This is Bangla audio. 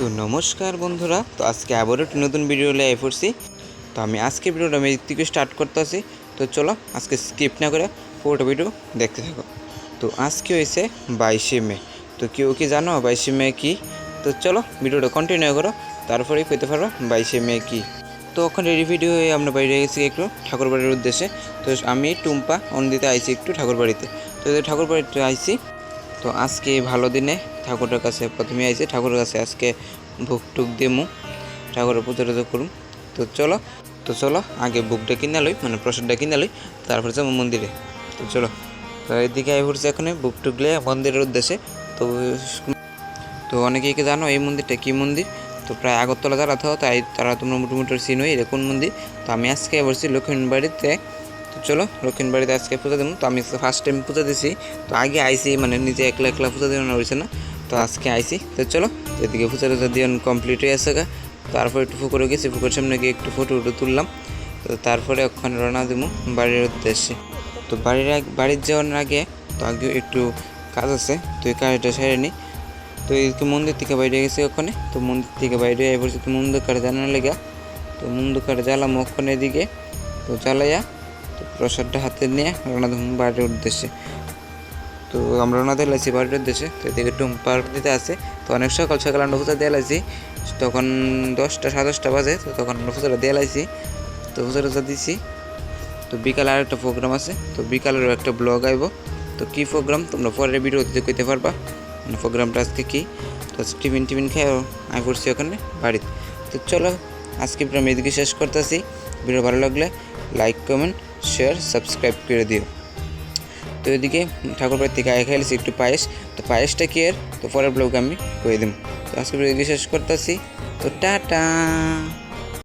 তো নমস্কার বন্ধুরা, তো আজকে আবারও একটি নতুন ভিডিও লিয়ে পড়ছি। তো আমি আজকে ভিডিওটা আমি থেকে স্টার্ট করতে আছি। তো চলো আজকে স্কিপ না করে পুরোটা ভিডিও দেখতে থাকো। তো আজকে হয়েছে বাইশে মে। তো কেউ কি জানো বাইশে মে কি? তো চলো ভিডিওটা কন্টিনিউ করো, তারপরেই পেতে পারো বাইশে মে কি। তো ওখানে রেডি ভিডিও হয়ে আমরা বাইরে গেছি একটু ঠাকুরবাড়ির উদ্দেশ্যে। তো আমি টুম্পা, অন্দিতে আইছি একটু ঠাকুরবাড়িতে। তো ঠাকুরবাড়িতে আইছি তো আজকে ভালো দিনে ঠাকুরের কাছে প্রথমে আইছে, ঠাকুরের কাছে আজকে ভোগ টুক দেমু, ঠাকুরের পুজো টুজো করুম। তো চলো তো চলো, আগে বুকটা কিনে লই মানে প্রসাদটা কিনে লই, তারপরে যাব মন্দিরে। তো চলো, তো এদিকে আই পড়ছে এখানে বুক টুকলে মন্দিরের উদ্দেশ্যে। তো তো অনেকেই কি জানো এই মন্দিরটা কি মন্দির? তো প্রায় আগরতলা যারা থাকো, তাই তারা তোমরা মোটামুটি চিনো এটা কোন মন্দির। তো আমি আজকে বলছি লক্ষ্মীর বাড়িতে তো চলো লক্ষ্মীর বাড়িতে আজকে পূজা দেবো। তো আমি ফার্স্ট টাইম পূজা দিছি। তো আগে আইসি মানে নিজে একলা একলা পূজা দেওয়ানো হয়েছে না। তো আজকে আইসি তো চলো, এদিকে পূজা টুজা দিয়ে কমপ্লিট হয়ে গা। তারপর একটু পুকুরে গেছি পুকুরের সামনে গিয়ে একটু ফটো উটো তুললাম। তো তারপরে ওখানে রওনা দেবো বাড়ির উদ্দেশ্যে। তো বাড়ির বাড়ির যাওয়ার আগে, তো আগে একটু কাজ আছে, তো এই কাজটা সেরে নিই তো যে মন্দির থেকে বাইরে গেছি ওখানে। তো মন্দির থেকে বাইরে এবার মন্দির জানার লেগা? তো মন্দির জ্বালাম ওখানে এদিকে। তো জ্বালাইয়া তো প্রসাদটা হাতে নিয়ে রওনা দেবো বাড়ির উদ্দেশ্যে। তো আমরা রওনা দিয়ে লাইছি বাড়ির উদ্দেশ্যে। তো এদিকে টুম্পার দিতে আছে। তো অনেক সকাল সকাল আমরা পূজা দিয়ে লাইছি। তখন দশটা, সাড়ে দশটা বাজে। তো তখন আমরা পূজাটা দিয়ে লাইছি। তো টুজা দিছি। তো বিকালে আর একটা প্রোগ্রাম আছে। তো বিকালেরও একটা ব্লগ আইব। তো কী প্রোগ্রাম তোমরা পরের ভিডিওতে কইতে পারবা। মানে প্রোগ্রামটা আজকে কী? তো টিফিন টিফিন খেয়ে আমি পড়ছি ওখানে, বাড়িতে। তো চলো, আজকে আমি এদিকে শেষ করতেছি। ভিডিও ভালো লাগলে লাইক কমেন্ট শেয়ার সাবস্ক্রাইব করে দিও। তো এদিকে ঠাকুরবাড়ির থেকে আয় খাইলেছি একটু পায়েস। তো পায়েসটা কি তো পরের ব্লগ আমি করে দিম। তো আজকে ভিডিও শেষ করতেছি। তো টাটা!